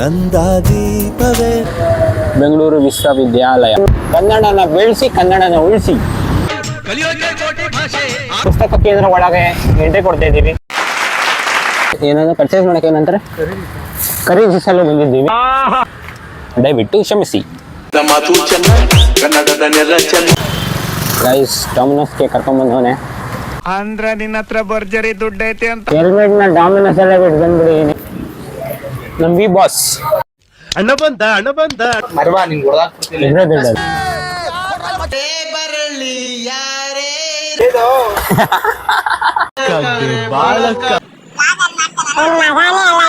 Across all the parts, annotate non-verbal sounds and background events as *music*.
ನಂದಾದೀಪವೇ ಬೆಂಗಳೂರು ವಿಶ್ವವಿದ್ಯಾಲಯ. ಕನ್ನಡನ ಬೆಳೆಸಿ ಕನ್ನಡನ ಉಳಿಸಿ. ಪುಸ್ತಕ ಕೇಂದ್ರ ಒಳಗೆ ಎಂಟ್ರಿ ಕೊಡ್ತಾ ಇದ್ದೀವಿ. ಏನಾದ್ರು ಪರ್ಚೇಸ್ ಮಾಡಕ್ಕೆ ಏನಂತಾರೆ? ಖರೀದಿಸಲು ಬಂದಿದ್ದೀವಿ. ದಯವಿಟ್ಟು ಕ್ಷಮಿಸಿ. ಗೈಸ್ ಗೈಸ್ ಡಾಮಿನೋಸ್ಗೆ ಕರ್ಕೊಂಡ್ಬಂದವನೆ ಅಂದ್ರ ನಿನ್ನ ಹತ್ರ ಬರ್ಜರಿ ದುಡ್ಡು ಐತೆ ಅಂತ. ಹೆಲ್ಮೆಟ್ನ ಡಾಮಿನೋಸ್ ಎಲ್ಲ ಬಿಟ್ಟು ಬಂದ್ಬಿಡಿದೀನಿ ನಮ್ ವಿ ಬಾಸ್. ಅಣ್ಣ ಬಂದ ಅಣ್ಣ ಬಂದ ಇದ್ರೆ ದುಡ್ಡದು.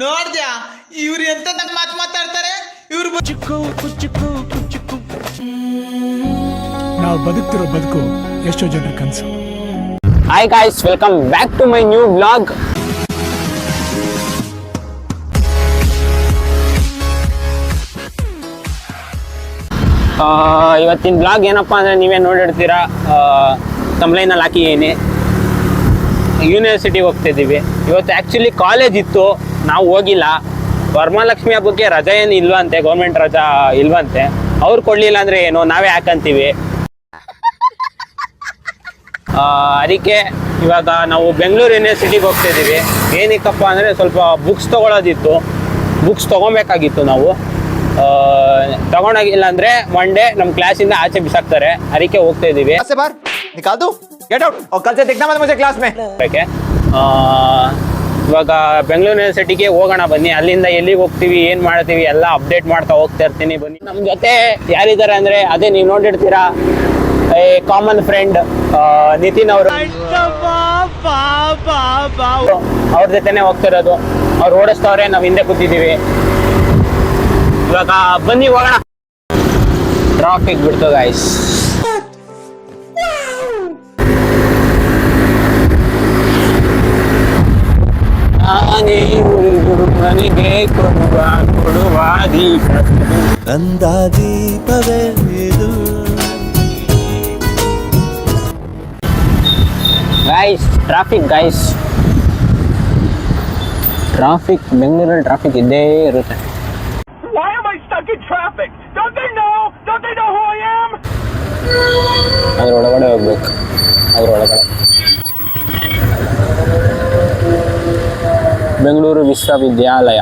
ನೋಡ್ದ್ಯಾ? ಇವ್ರು ಎಂತ ಮಾತು ಮಾತಾಡ್ತಾರೆ? ಇವ್ರು ನಾವು ಬದುಕ್ತಿರೋ ಬದುಕು ಎಷ್ಟೋ ಜನರ ಕನಸು. Hi guys welcome back to my new blog ಇವತ್ತಿನ ಬ್ಲಾಗ್ ಏನಪ್ಪ ಅಂದರೆ ನೀವೇ ನೋಡಿರ್ತೀರಾ ಹಾಕಿ ಹಾಕಿದ್ದೀನಿ ಯೂನಿವರ್ಸಿಟಿಗೆ ಹೋಗ್ತಿದ್ದೀವಿ. ಇವತ್ತು ಆ್ಯಕ್ಚುಲಿ ಕಾಲೇಜ್ ಇತ್ತು, ನಾವು ಹೋಗಿಲ್ಲ. ವರಮಹಾಲಕ್ಷ್ಮಿ ಹಬ್ಬಕ್ಕೆ ರಜಾ ಏನು ಇಲ್ವಂತೆ ಗೌರ್ಮೆಂಟ್ ರಜಾ ಇಲ್ವಂತೆ. ಅವ್ರು ಕೊಡಲಿಲ್ಲ ಅಂದರೆ ಏನು, ನಾವೇ ಹಾಕಂತೀವಿ ಅದಕ್ಕೆ ಇವಾಗ ನಾವು ಬೆಂಗಳೂರು ಯೂನಿವರ್ಸಿಟಿಗೆ ಹೋಗ್ತಿದ್ದೀವಿ. ಏನಕ್ಕಪ್ಪ ಅಂದರೆ ಸ್ವಲ್ಪ ಬುಕ್ಸ್ ತೊಗೊಳೋದಿತ್ತು. ಬುಕ್ಸ್ ತೊಗೊಬೇಕಾಗಿತ್ತು ನಾವು. ತಗೊಂಡಾಗಿಲ್ಲ ಅಂದರೆ ಒನ್ ಡೇ ನಮ್ಮ ಕ್ಲಾಸಿಂದ ಆಚೆ ಬಿಸಾಕ್ತಾರೆ ಅದಕ್ಕೆ ಹೋಗ್ತಾ ಇದ್ದೀವಿ से बाहर निकाल दो गेट आउट और कल से देखना मत मुझे क्लास में ಅದಕ್ಕೆ ಆ, ಇವಾಗ ಬೆಂಗಳೂರು ಯೂನಿವರ್ಸಿಟಿಗೆ ಹೋಗೋಣ ಬನ್ನಿ ಅಲ್ಲಿಂದ ಎಲ್ಲಿಗೆ ಹೋಗ್ತೀವಿ ಏನು ಮಾಡ್ತೀವಿ ಎಲ್ಲ ಅಪ್ಡೇಟ್ ಮಾಡ್ತಾ ಹೋಗ್ತಾ ಇರ್ತೀನಿ ಬನ್ನಿ ನಮ್ಮ ಜೊತೆ ಯಾರಿದ್ದಾರೆ ಅಂದರೆ ಅದೇ ನೀವು ನೋಡಿರ್ತೀರಾ ಕಾಮನ್ ಫ್ರೆಂಡ್ ನಿತಿನ್ ಅವರು ಅವ್ರ ಜೊತೆನೆ ಹೋಗ್ತಿರೋದು ಅವ್ರು ಓಡಿಸ್ತವ್ರೆ ನಾವು ಹಿಂದೆ ಕೂತಿದ್ದೀವಿ ಇವಾಗ ಬನ್ನಿ ಹೋಗೋಣ. ಟ್ರಾಫಿಕ್ ಬಿಡ್ತು ಗಾಯ್ಸ್ ನನಗೆ ಕೊಡುವ ಕೊಡುವ ದೀಪ ದೀಪಗಳು ನಂದಾದೀಪವೇ ಇದು. ಗಾಯ್ಸ್ ಟ್ರಾಫಿಕ್ ಗಾಯ್ಸ್ ಟ್ರಾಫಿಕ್ ಬೆಂಗಳೂರಲ್ಲಿ ಟ್ರಾಫಿಕ್ ಇದ್ದೇ ಇರುತ್ತೆ. Stuck in traffic? Don't they know? Don't they know who I am? ಅದ್ರ ಒಳಗಡೆ ಹೋಗ್ಬೇಕು ಅದ್ರ ಒಳಗಡೆ ಬೆಂಗಳೂರು ವಿಶ್ವವಿದ್ಯಾಲಯ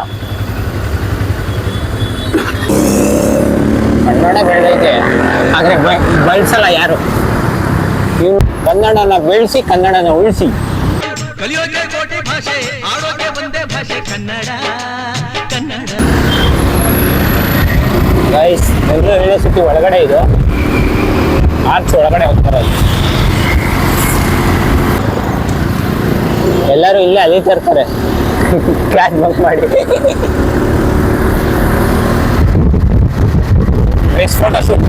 ಕನ್ನಡ ಬೆಳೆದೈತೆ ಆದರೆ ಬಳಸಲ್ಲ ಯಾರು ಇವ್ರು ಕನ್ನಡನ ಬೆಳೆಸಿ ಕನ್ನಡನ ಉಳಿಸಿ ಕಲಿಯೋಕೆ ಕೋಟಿ ಭಾಷೆ ಆಡೋಕೆ ಒಂದೇ ಭಾಷೆ ಕನ್ನಡ ಕನ್ನಡ ಗೈಸ್ ಬೆಂಗಳೂರು ಯೂನಿವರ್ಸಿಟಿ ಒಳಗಡೆ ಇದು. ಆರ್ಚ್ ಒಳಗಡೆ ಹೋಗ್ತಾರೆ ಎಲ್ಲರೂ ಇಲ್ಲೇ ಅಲ್ಲಿ ತರ್ತಾರೆ. ಕ್ಲಾಸ್ ಬಂಕ್ ಮಾಡಿ. ನೆಕ್ಸ್ಟ್ ಫೋಟೋ ಶೂಟ್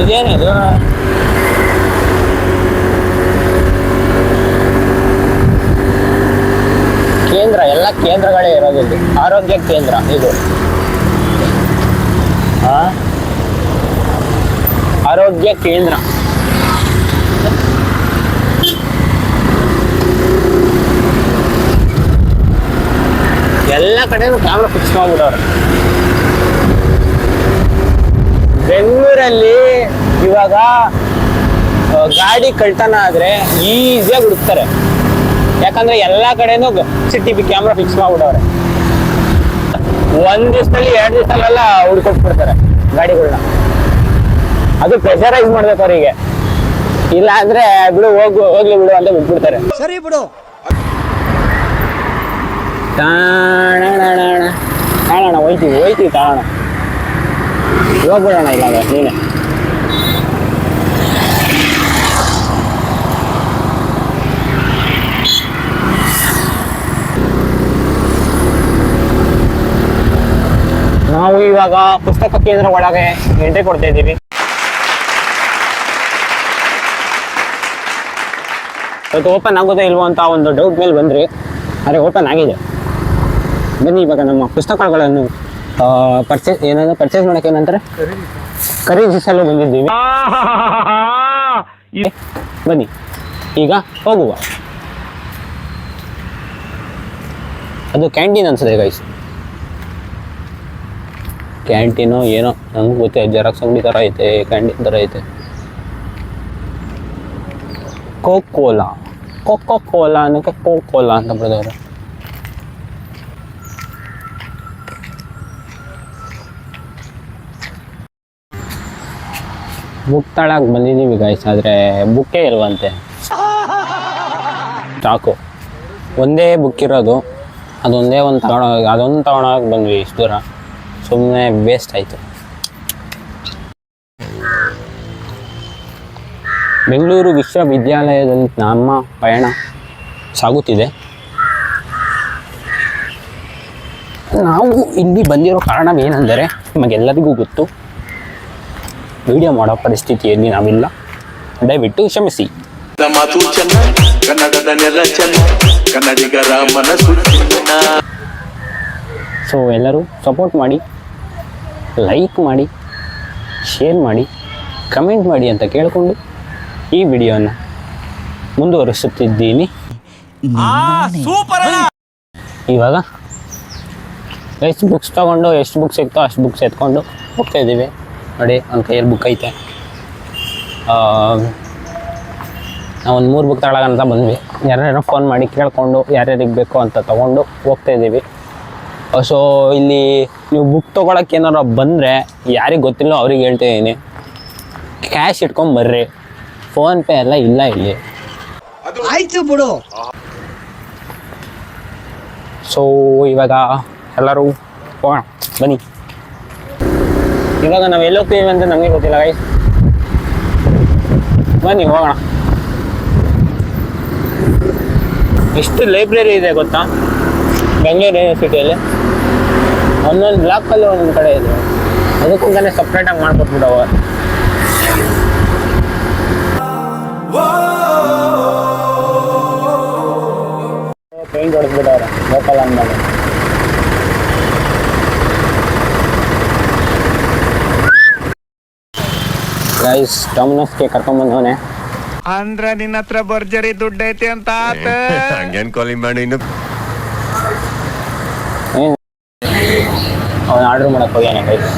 ಇದೇನಿದು ಕೇಂದ್ರ ಎಲ್ಲ ಕೇಂದ್ರಗಳೇ ಇರೋದಿಲ್ಲ. ಆರೋಗ್ಯ ಕೇಂದ್ರ ಇದು? ಆರೋಗ್ಯ ಕೇಂದ್ರ. ಎಲ್ಲ ಕಡೆನೂ ಕ್ಯಾಮ್ರಾ ಫಿಕ್ಸ್ ಮಾಡ್ಬಿಡೋರು. ಬೆಂಗಳೂರಲ್ಲಿ ಇವಾಗ ಗಾಡಿ ಕಳ್ತನ ಆದ್ರೆ ಈಸಿಯಾಗಿ ಹುಡುಕ್ತಾರೆ. ಯಾಕಂದ್ರೆ ಎಲ್ಲಾ ಕಡೆನೂ C T P camera fix ಮಾಡ್ಬಿಡವ್ರೆ ಒಂದ್ ದಿವಸದಲ್ಲಿ ಎರಡ್ ದಿವಸಲ್ಲೆಲ್ಲ ಹುಡ್ಕೊಟ್ಬಿಡ್ತಾರೆ ಗಾಡಿಗಳನ್ನ ಅದು ಪ್ರೆಷರೈಸ್ ಮಾಡ್ಬೇಕು ಅವರಿಗೆ. ಇಲ್ಲ ಅಂದ್ರೆ ಬಿಡು ಹೋಗು ಹೋಗ್ಲಿ ಬಿಡು ಅಂತ ಬಿಟ್ಬಿಡ್ತಾರೆ. ಸರಿ ಬಿಡು. ತಾಣ ಹೋಯ್ತೀವಿ ಹೋಯ್ತೀವಿ ಇವಾಗ ಹೋಗ್ಬಿಡೋಣ ಇಲ್ಲ ನೀನೆ. ನಾವು ಇವಾಗ ಪುಸ್ತಕ ಕೇಂದ್ರ ಒಳಗೆ ಎಂಟ್ರಿ ಕೊಡ್ತಾ ಇದ್ದೀವಿ. ಇವತ್ತು ಓಪನ್ ಆಗೋದೇ ಇಲ್ವೋ ಅಂತ ಒಂದು ಡೌಟ್ ಮೇಲೆ ಬಂದ್ರಿ. ಆದರೆ ಓಪನ್ ಆಗಿದೆ. ಬನ್ನಿ ಇವಾಗ ನಮ್ಮ ಪುಸ್ತಕಗಳನ್ನು ಪರ್ಚೇಸ್ ಏನಾದ್ರು ಪರ್ಚೇಸ್ ಮಾಡಕ್ಕೆ ಏನಂತಾರೆ? ಖರೀದಿಸಲು ಬಂದಿದ್ದೀವಿ. ಬನ್ನಿ, ಈಗ ಹೋಗುವ. ಅದು ಕ್ಯಾಂಟೀನ್ ಅನ್ಸುತ್ತೆ ಗೈಸ್ ಕ್ಯಾಂಟೀನು ಏನೋ, ನಂಗೆ ಗೊತ್ತೇ ಜೆರಾಕ್ಸ್ ಅಂಗಡಿ ಥರ ಐತೆ, ಕ್ಯಾಂಟೀನ್ ಥರ ಐತೆ. ಕೋಕೋಲಾ ಕೊಕ್ಕೋ ಕೋಲಾ ಅನ್ನೋಕ್ಕೆ ಕೋಕೋಲಾ ಅಂತ ಬರೆದವರು. ಬುಕ್ ತಳಕ್ಕೆ ಬಂದಿದ್ದೀವಿ ಗಾಯ್ಸ್ ಆದರೆ ಬುಕ್ಕೇ ಇಲ್ವಂತೆ. ಸ್ಟಾಕು ಒಂದೇ ಬುಕ್ ಇರೋದು, ಅದೊಂದೇ ಒಂದು ತಗೊಳೋ ಅದೊಂದು ತಗೊಳೋಕೆ ಬಂದ್ವಿ ಇಷ್ಟು ದೂರ. ಸುಮ್ಮನೆ ವೇಸ್ಟ್ ಆಯಿತು. ಬೆಂಗಳೂರು ವಿಶ್ವವಿದ್ಯಾಲಯದಲ್ಲಿ ನಮ್ಮ ಪಯಣ ಸಾಗುತ್ತಿದೆ. ನಾವು ಇಲ್ಲಿ ಬಂದಿರೋ ಕಾರಣವೇನೆಂದರೆ ನಿಮಗೆಲ್ಲರಿಗೂ ಗೊತ್ತು ವಿಡಿಯೋ ಮಾಡೋ ಪರಿಸ್ಥಿತಿಯಲ್ಲಿ ನಾವಿಲ್ಲ. ದಯವಿಟ್ಟು ಕ್ಷಮಿಸಿ. ಮಾತು ಚೆನ್ನ ಕನ್ನಡದ ನೆಲ ಚೆನ್ನ ಕನ್ನಡಿಗರ ಮನಸ್ಸು ಸೊ ಎಲ್ಲರೂ ಸಪೋರ್ಟ್ ಮಾಡಿ. ಲೈಕ್ ಮಾಡಿ ಶೇರ್ ಮಾಡಿ ಕಮೆಂಟ್ ಮಾಡಿ ಅಂತ ಕೇಳಿಕೊಂಡು ಈ ವಿಡಿಯೋನ ಮುಂದುವರಿಸುತ್ತಿದ್ದೀನಿ. ಇವಾಗ ಎಷ್ಟು ಬುಕ್ಸ್ ತೊಗೊಂಡು ಎಷ್ಟು ಬುಕ್ಸ್ ಸಿಗ್ತೋ ಅಷ್ಟು ಬುಕ್ಸ್ ಎತ್ಕೊಂಡು ಹೋಗ್ತಾ ಇದ್ದೀವಿ. ನೋಡಿ ಒಂದು ಕೈಯಲ್ಲಿ ಬುಕ್ ಐತೆ. ನಾವು ಒಂದು ಮೂರು ಬುಕ್ ತಗೊಳಗಂತ ಬಂದ್ವಿ. ಯಾರ್ಯಾರೋ ಫೋನ್ ಮಾಡಿ ಕೇಳಿಕೊಂಡು ಯಾರ್ಯಾರಿಗೆ ಬೇಕು ಅಂತ ತೊಗೊಂಡು ಹೋಗ್ತಾ ಇದ್ದೀವಿ. ಸೊ ಇಲ್ಲಿ ನೀವು ಬುಕ್ ತೊಗೊಳಕ್ಕೆ ಏನಾರ ಬಂದರೆ ಯಾರಿಗೆ ಗೊತ್ತಿಲ್ಲ ಅವ್ರಿಗೆ ಹೇಳ್ತಿದ್ದೀನಿ. ಕ್ಯಾಶ್ ಇಟ್ಕೊಂಡು ಬರ್ರಿ. ಫೋನ್ಪೇ ಎಲ್ಲ ಇಲ್ಲ ಇಲ್ಲಿ. ಆಯ್ತು ಬಿಡು. ಸೊ ಇವಾಗ ಎಲ್ಲರೂ ಹೋಗೋಣ. ಬನ್ನಿ. ಇವಾಗ ನಾವು ಎಲ್ಲೋಗ್ತೀವಿ ಅಂತ ನಮಗೆ ಗೊತ್ತಿಲ್ಲ ಗೈ ಬನ್ನಿ ಹೋಗೋಣ. ಎಷ್ಟು ಲೈಬ್ರರಿ ಇದೆ ಗೊತ್ತಾ? ಬೆಂಗಳೂರು ಯೂನಿವರ್ಸಿಟಿಯಲ್ಲಿ ಒಂದೊಂದು ಬ್ಲಾಕಲ್ಲಿ ಒಂದೊಂದು ಕಡೆ ಇದೆ. ಅದಕ್ಕಂತಾನೆ ಸಪ್ರೇಟಾಗಿ ಮಾಡ್ಕೊಟ್ಬಿಡವ. ಪೇಂಟ್ ಹೊಡೆದ್ಬಿಟ್ಟವ್ರೆ ಲೋಕಲ್ ಅಂದ್ಮೇಲೆ. ಗೈಸ್ ಡಾಮಿನೋಸ್ಗೆ ಕರ್ಕೊಂಬಂದವನೆ ಅಂದ್ರ ನಿನ್ನ ಹತ್ರ ಭರ್ಜರಿ ದುಡ್ಡು ಐತಿ ಅಂತ ಆತ. *laughs* ಹಂಗೇನ್ ಕಾಲಿ ಮಾಡಿ ಇನ್ನು? ಅವನು ಆರ್ಡ್ರ್ ಮಾಡಕ್ಕೆ ಹೋಗ್ಯಾನೆ ಗೈಸ್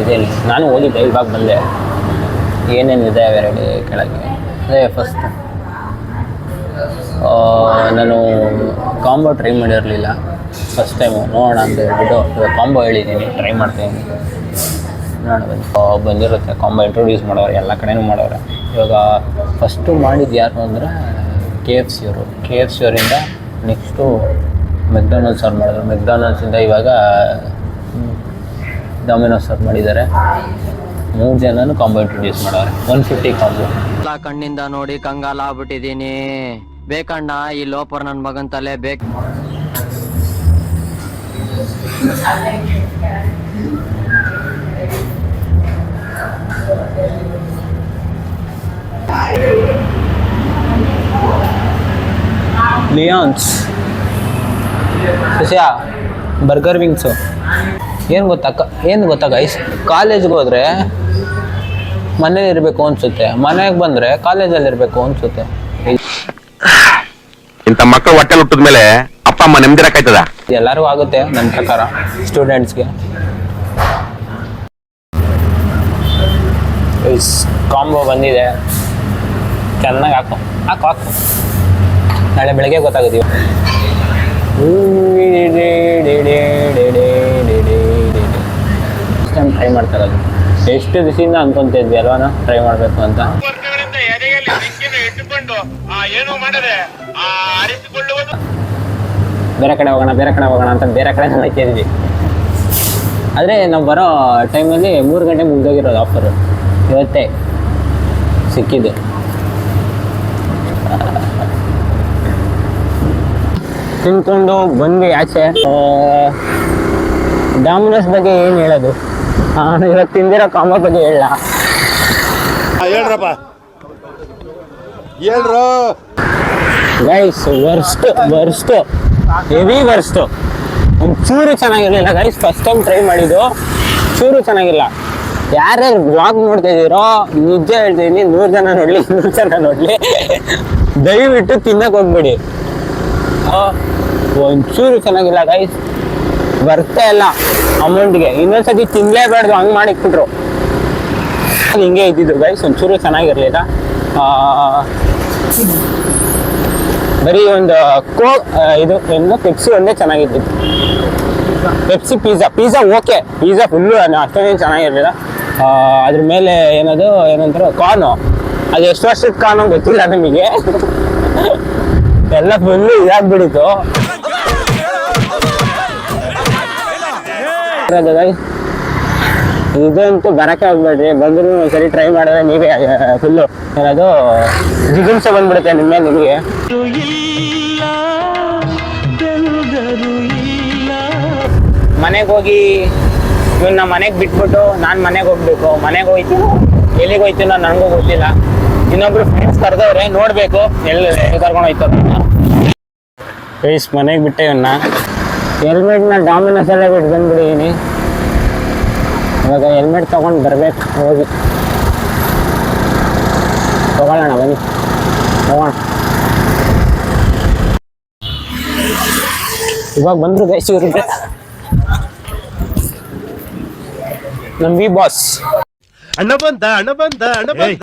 ಇದೇನು, ನಾನು ಹೋಗಿದ್ದೆ, ಇವಾಗ ಬಂದೆ. ಏನೇನಿದೆ ವೆರೈಟಿ ಕೆಳಗೆ ಅದೇ ಫಸ್ಟ್ ನಾನು ಕಾಂಬೋ ಟ್ರೈ ಮಾಡಿರಲಿಲ್ಲ. ಫಸ್ಟ್ ಟೈಮು ನೋಡೋಣ ಅಂತ ಹೇಳ್ಬಿಟ್ಟು ಕಾಂಬೋ ಹೇಳಿದ್ದೀನಿ ಟ್ರೈ ಮಾಡ್ತೀನಿ ನೋಡೋಣ ಬಂದಿರುತ್ತೆ ಕಾಂಬೋ ಇಂಟ್ರೊಡ್ಯೂಸ್ ಮಾಡೋರು, ಎಲ್ಲ ಕಡೆನೂ ಮಾಡೋರೆ. ಇವಾಗ ಫಸ್ಟು ಮಾಡಿದ್ದು ಯಾರು ಅಂದರೆ ಕೆ ಎಫ್ ಸಿ ಅವರು. ಕೆ ಎಫ್ ಸಿ ಅವರಿಂದ ನೆಕ್ಸ್ಟು ಮೆಕ್ಡೊನಾಲ್ಡ್ಸ್ ಅವ್ರು ಮಾಡಿದ್ರು. ಮೆಕ್ಡೊನಾಲ್ಡ್ಸಿಂದ ಇವಾಗ ಡೊಮಿನೋಸ್ ಅವ್ರು ಮಾಡಿದ್ದಾರೆ. ಮೂರು ಜನನು ಕಾಂಬೋ ಇಂಟ್ರೊಡ್ಯೂಸ್ ಮಾಡವ್ರೆ ಒನ್ ಫಿಫ್ಟಿ ಕಾಂಬೋ ಎಲ್ಲ ಕಣ್ಣಿಂದ ನೋಡಿ ಕಂಗಾಲ ಆಗ್ಬಿಟ್ಟಿದ್ದೀನಿ. ಬೇಕಣ್ಣ ಈ ಲೋಪರ್ ನನ್ನ ಮಗನ ತಲೆ ಬೇಕು ಲಿಯಾನ್ಸ್ ಬರ್ಗರ್ ವಿಂಗ್ಸು ಏನು ಗೊತ್ತಾ? ಕ ಏನು ಗೊತ್ತಾ ಗೈಸ್ ಕಾಲೇಜ್ಗೆ ಹೋದರೆ ಮನೇಲಿ ಇರಬೇಕು ಅನಿಸುತ್ತೆ. ಮನೆಗೆ ಬಂದರೆ ಕಾಲೇಜಲ್ಲಿ ಇರಬೇಕು ಅನಿಸುತ್ತೆ. ಇಂಥ ಮಕ್ಕಳು ಹೊಟ್ಟೆ ಹುಟ್ಟಿದ ಮೇಲೆ ಅಪ್ಪ ಅಮ್ಮ ನೆಮ್ಮದಿರಕ್ಕಾಯ್ತದ ಎಲ್ಲರಿಗೂ ಆಗುತ್ತೆ ನನ್ನ ಪ್ರಕಾರ ಸ್ಟೂಡೆಂಟ್ಸ್ಗೆ ಕಾಂಬೋ ಬಂದಿದೆ. ಚೆನ್ನಾಗಿ ಹಾಕು. ಹಾಕು ಹಾಕು. ನಾಳೆ ಬೆಳಗ್ಗೆ ಗೊತ್ತಾಗುತ್ತೆ ಟ್ರೈ ಮಾಡ್ತಾ ಇರೋದು ಎಷ್ಟು ದಿವಸದಿಂದ ಅನ್ಕೊಂತಿದ್ವಿ ಅಲ್ವಾನ? ಟ್ರೈ ಮಾಡಬೇಕು ಅಂತ. ಬೇರೆ ಕಡೆ ಹೋಗೋಣ ಬೇರೆ ಕಡೆ ಹೋಗೋಣ ಅಂತ ಬೇರೆ ಕಡೆ ಹೋಗ್ತಿದ್ವಿ ಆದರೆ ನಾವು ಬರೋ ಟೈಮಲ್ಲಿ ಮೂರು ಗಂಟೆ ಮುಗ್ದೋಗಿರೋದು ಆಫರು ಇವತ್ತೇ ಸಿಕ್ಕಿದ್ದು. ತಿನ್ಕೊಂಡು ಬಂದು ಆಚೆ. ಡಾಮಿನೋಸ್ ಬಗ್ಗೆ ಏನು ಹೇಳೋದು? ನಾನು ಇವತ್ತು ತಿಂದಿರೋ ಕಾಂಬೋ ಬಗ್ಗೆ ಹೇಳ. ಹೇಳ್ರಪ್ಪ. ಹೇಳ್ರು. Guys worst worst heavy worst ಒಂದು ಚೂರು ಚೆನ್ನಾಗಿರಲಿಲ್ಲ. ಗೈಸ್ ಫಸ್ಟ್ ಟೈಮ್ ಟ್ರೈ ಮಾಡಿದ್ದು ಚೂರು ಚೆನ್ನಾಗಿಲ್ಲ. ಯಾರ್ಯಾರು ಬ್ಲಾಗ್ ನೋಡ್ತಾ ಇದೀರೋ ನಿಜ ಹೇಳ್ತೀನಿ ನೂರು ಜನ ನೋಡ್ಲಿ ನೂರು ಜನ ನೋಡ್ಲಿ. ದಯವಿಟ್ಟು ತಿನ್ನಕ್ ಹೋಗ್ಬೇಡಿ. ಒಂಚೂರು ಚೆನ್ನಾಗಿಲ್ಲ ಗೈಸ್ ಬರ್ತಾ ಇಲ್ಲ. ಅಮೌಂಟ್ಗೆ ಇನ್ನೊಂದ್ಸತಿ ತಿನ್ಲೇಬಾರ್ದು, ಹಂಗೆ ಮಾಡಿಕ್ಬಿಟ್ರು ಹಿಂಗೆ ಇದ್ದಿದ್ರು ಗೈಸ್ ಒಂಚೂರು ಚೆನ್ನಾಗಿರ್ಲಿಲ್ಲ. ಬರೀ ಒಂದು ಕೋ ಇದು ಒಂದು ಪೆಪ್ಸಿ ಒಂದೇ ಚೆನ್ನಾಗಿದ್ದಿತ್ತು. Pepsi pizza pizza okay pizza full ಅಷ್ಟೊಂದೇನು ಚೆನ್ನಾಗಿರಲಿಲ್ಲ. ಅದ್ರ ಮೇಲೆ ಏನದು ಏನಂತಾರೆ ಕಾರ್ನು ಅದು ಎಷ್ಟು ವರ್ಷದ ಕಾರ್ನು ಗೊತ್ತಿಲ್ಲ ನಿಮಗೆ. *laughs* ಎಲ್ಲ ಫುಲ್ಲು ಇದಾಗ್ಬಿಡಿತ್ತು ಇದಂತೂ ಬರಕ್ಕೆ ಆಗ್ಬೇಡ್ರಿ. ಬಂದ್ರು ಸರಿ ಟ್ರೈ ಮಾಡಿದ್ರೆ ನೀವೇ ಫುಲ್ಲು ಏನದು ಜಿಗುಂಸೆ ಬಂದ್ಬಿಡುತ್ತೆ ನಿಮ್ಮ ನಿಮಗೆ. ಮನೆಗೆ ಹೋಗಿ ಇವನ್ನ ಮನೆಗೆ ಬಿಟ್ಬಿಟ್ಟು ನಾನು ಮನೆಗೆ ಹೋಗ್ಬೇಕು. ಮನೆಗೆ ಹೋಯ್ತೀನಿ, ಎಲ್ಲಿಗೆ ಹೋಯ್ತೀನೋ ನನಗೂ ಗೊತ್ತಿಲ್ಲ. ಇನ್ನೊಬ್ರು ಫ್ರೆಂಡ್ಸ್ ಕರೆದವ್ರೆ, ನೋಡ್ಬೇಕು ಎಲ್ಲಿ ಕರ್ಕೊಂಡು ಹೋಯ್ತು ಮನೆಗೆ ಬಿಟ್ಟೆ ಇವನ್ನ ಹೆಲ್ಮೆಟ್ನ ಡಾಮಿನಸ್ ಎಲ್ಲ ಬಿಟ್ಟು ಬಂದ್ಬಿಟ್ಟಿದ್ದೀನಿ ಇವಾಗ ಹೆಲ್ಮೆಟ್ ತಗೊಂಡು ಬರಬೇಕು ಹೋಗಿ. ತಗೊಳ್ಳೋಣ ಬನ್ನಿ. ತಗೋಣ ಇವಾಗ ಬಂದರು ಗೈಸ್ ಇವ್ರಿಗೆ. ನಮ್ಮ ವಿ ಬಾಸ್ ಅಣ್ಣ ಬಂದ ಅಣ್ಣ ಬಂದ ಅಣ್ಣ ಬಂದ.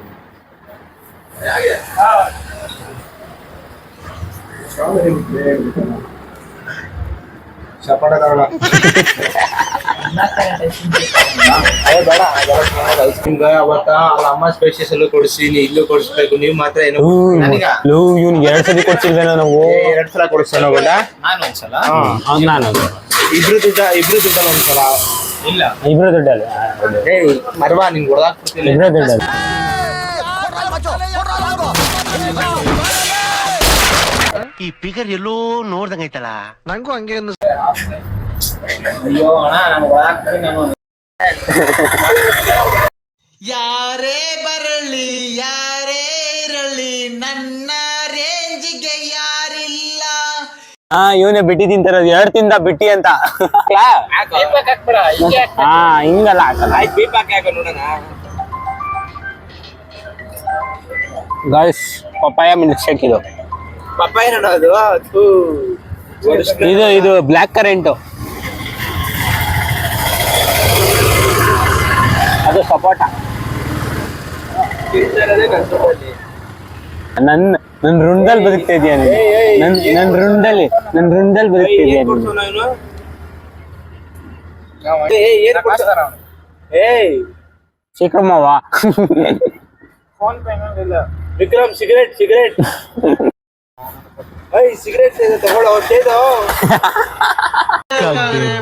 ನಿಮ್ಗ ಅವತ್ತ ಅಲ್ಲ ಅಮ್ಮ ಸ್ಪೇಷಿಯಸ್ ಅಲ್ಲೂ ಕೊಡಿಸಿ ಇಲ್ಲೂ. ಕೊಡಿಸ್ಬೇಕು ನೀವು ಮಾತ್ರ ಏನು ಎರಡು ಸತಿ ಕೊಡ್ಸಿಲ್ವೇನೋ ನಾವು ಎರಡ್ ಸಲ ಕೊಡಿಸ್ತಾನ ನಾನು ಒಂದ್ಸಲ ನಾನು ಇಬ್ರು ದುಡ್ಡ ಇಬ್ರು ದುಡ್ಡಲ್ಲ? ಒಂದ್ಸಲ ಇಲ್ಲ ಇಬ್ರು ದುಡ್ಡಲ್ಲ ಮರ್ವಾ ನಿಂಗ್ ಹೊಡೆದಾಕ್ಬಿಡ್ತೀನಿ. ಇಬ್ರು ದುಡ್ಡಲ್ಲಿ. ಈ ಫಿಗರ್ ಎಲ್ಲೋ ನೋಡ್ದಂಗ ಐತಲ್ಲ? ನಂಗೂ ಹಂಗೆ ಯಾರೇ ಬರಲಿ ಯಾರೇ ಇರಲಿ ನನ್ನ ರೇಂಜಿಗೆ ಯಾರಿಲ್ಲ. ಹಾ ಇವನೇ ಬಿಟ್ಟಿ ತಿಂತಿರೋದು ಎರಡ್ ತಿಂದ ಬಿಟ್ಟಿ ಅಂತ. ಹಾ ಹಿಂಗಲ್ಲ ಹಾಕಲ್ಲ. ಪಪ್ಪಾಯ ಮಿಲ್ಕ್ ಶೇಕ್ ಇದು. ಪಪ್ಪಾಯ ಅದು. ಥೂ. ಇದು ಇದು ಬ್ಲ್ಯಾಕ್ ಕರೆಂಟು. ಅದು ಸಪೋಟ. ನನ್ ನನ್ ರುಂಡಲ್ಲಿ ಬದುಕ್ತಾ ಇದೀಯ ನೀನು. ನನ್ ನನ್ ರುಂಡಲ್ಲಿ ನನ್ ರುಂಡಲ್ಲಿ ಬದುಕ್ತಾ ಇದೀಯ ನೀನು. ಏಯ್, ಏನ್ ಕೊಡ್ತಾರ ಅವ್ನು? ಏಯ್. ಚಿಕ್ಕಮ್ಮವ್ವ *laughs* ವಿಕ್ರಮ್ ಸಿಗರೇಟ್ ಸಿಗರೇಟ್. ಐ ಸಿಗರೇಟ್ ತಗೊಳ್ಳೋ ಸೇದು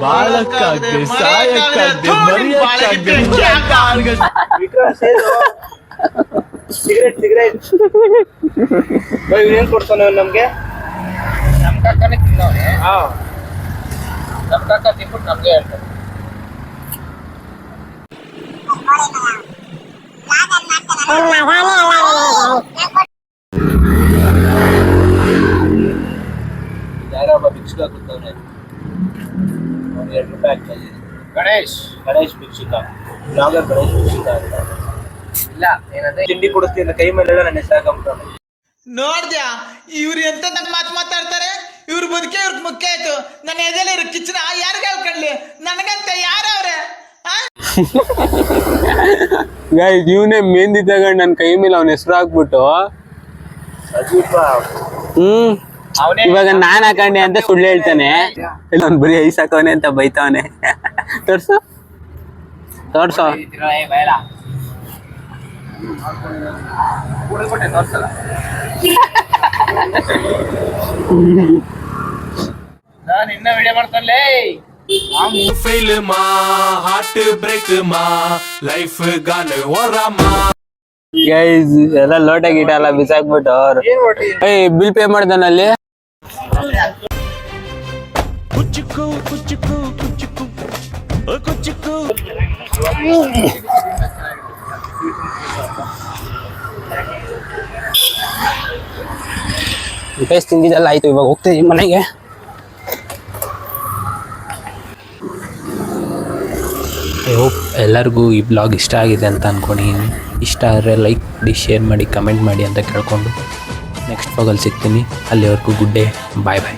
ಬಾಳಕ್ಕಾಗ್ದೆ ಸಾಯಕ್ಕಾಗ್ದೆ ಮರಿಯಕ್ಕಾಗ್ದೆ ವಿಕ್ರಮ್ ಸೇದು ಸಿಗರೇಟ್ ಸಿಗರೇಟ್. ಏನ್ ಕೊಡ್ತಾನೆ ಅವ್ನು ನಮ್ಗೆ? ನಮ್ ಕಾಕನೇ ತಿನ್ನೋನೆ ಹಾ. ನಮ್ ಕಾಕ ತಿನ್ಬಿಟ್ಟು ನಮ್ಗೆ ಹೇಳ್ತಾರೆ ಇದೆ ಗಣೇಶ್ ಗಣೇಶ್ ಭಿಕ್ಷುಕ ಬ್ಲಾಗರ್ ಗಣೇಶ್ ಇಲ್ಲ ಏನಂದ್ರೆ ತಿಂಡಿ ಕೊಡಿಸ್ತೀನಿ ಕೈ ಮೇಲೆ ನನ್ನ ಹೆಸರು ಹಾಕೊಂಡ್ಬಿಟ್ಟವ್ನೆ ನೋಡ್ದ್ಯಾ, ಇವ್ರು ಎಂತ ನನ್ನ ಮಾತು ಮಾತಾಡ್ತಾರೆ? ಇವ್ರ ಬದುಕೆ ಇವ್ರಿಗೆ ಮುಖ್ಯ ಆಯ್ತು. ನನ್ನ ಎದೆಲಿ ಇರೋ ಕಿಚ್ಚನ ಯಾರಿಗೆ ಹೇಳ್ಕೊಳ್ಳಿ? ನನಗಂತ ಯಾರವ್ರೆ? *laughs* ಗೈಸ್ ಇವನೇ ಮೆಹಂದಿ ತಗೊಂಡು ನನ್ನ ಕೈ ಮೇಲೆ ಅವನ ಹೆಸರು ಹಾಕ್ಬಿಟ್ಟು. ಹ್ಮ್. ಇವಾಗ ನಾನ್ ಹಾಕೊಂಡೆ ಅಂತ ಸುಳ್ಳು ಹೇಳ್ತಾನೆ. ಅವ್ನು ಬರೀ ಐಸ್ ಹಾಕವನೆ ಅಂತ ಬೈತಾವನೆ. *laughs* ತೋರ್ಸು. ತೋರ್ಸು. ನಾನು ಇನ್ನ ವಿಡಿಯೋ ಮಾಡ್ತಾನೆ. ಫೇಲ್ ಮಾ ಹಾರ್ಟ್ ಬ್ರೇಕ್ ಮಾ ಲೈಫ್ ಗಾನ್ ಮಾ ಗೈಸ್ ಎಲ್ಲ ಲೋಟ ಗೀಟ ಎಲ್ಲ ಬಿಸಾಕ್ಬಿಟ್ಟು ಅವ್ರು. ಏಯ್ ಬಿಲ್ ಪೇ ಮಾಡ್ದನಲ್ಲಿ ಕುಚ್ಚುಕು ಕುಚ್ಚುಕು ಕುಚ್ಚುಕು ಕುಚ್ಚುಕು ಬೇಸ್ ತಿಂದಿದ್ದೆಲ್ಲ ಆಯ್ತು ಇವಾಗ ಹೋಗ್ತೀನಿ ಮನೆಗೆ. ಐ ಹೋಪ್ ಎಲ್ಲರಿಗೂ ಈ ಬ್ಲಾಗ್ ಇಷ್ಟ ಆಗಿದೆ ಅಂತ ಅಂದ್ಕೊಂಡಿದ್ದೀನಿ ಇಷ್ಟ ಆದರೆ ಲೈಕ್ ಮಾಡಿ ಶೇರ್ ಮಾಡಿ ಕಮೆಂಟ್ ಮಾಡಿ ಅಂತ ಕೇಳ್ಕೊಂಡು ನೆಕ್ಸ್ಟ್ ಬ್ಲಾಗಲ್ಲಿ ಸಿಗ್ತೀನಿ. ಅಲ್ಲಿವರೆಗೂ ಗುಡ್ ಡೇ ಬಾಯ್ ಬಾಯ್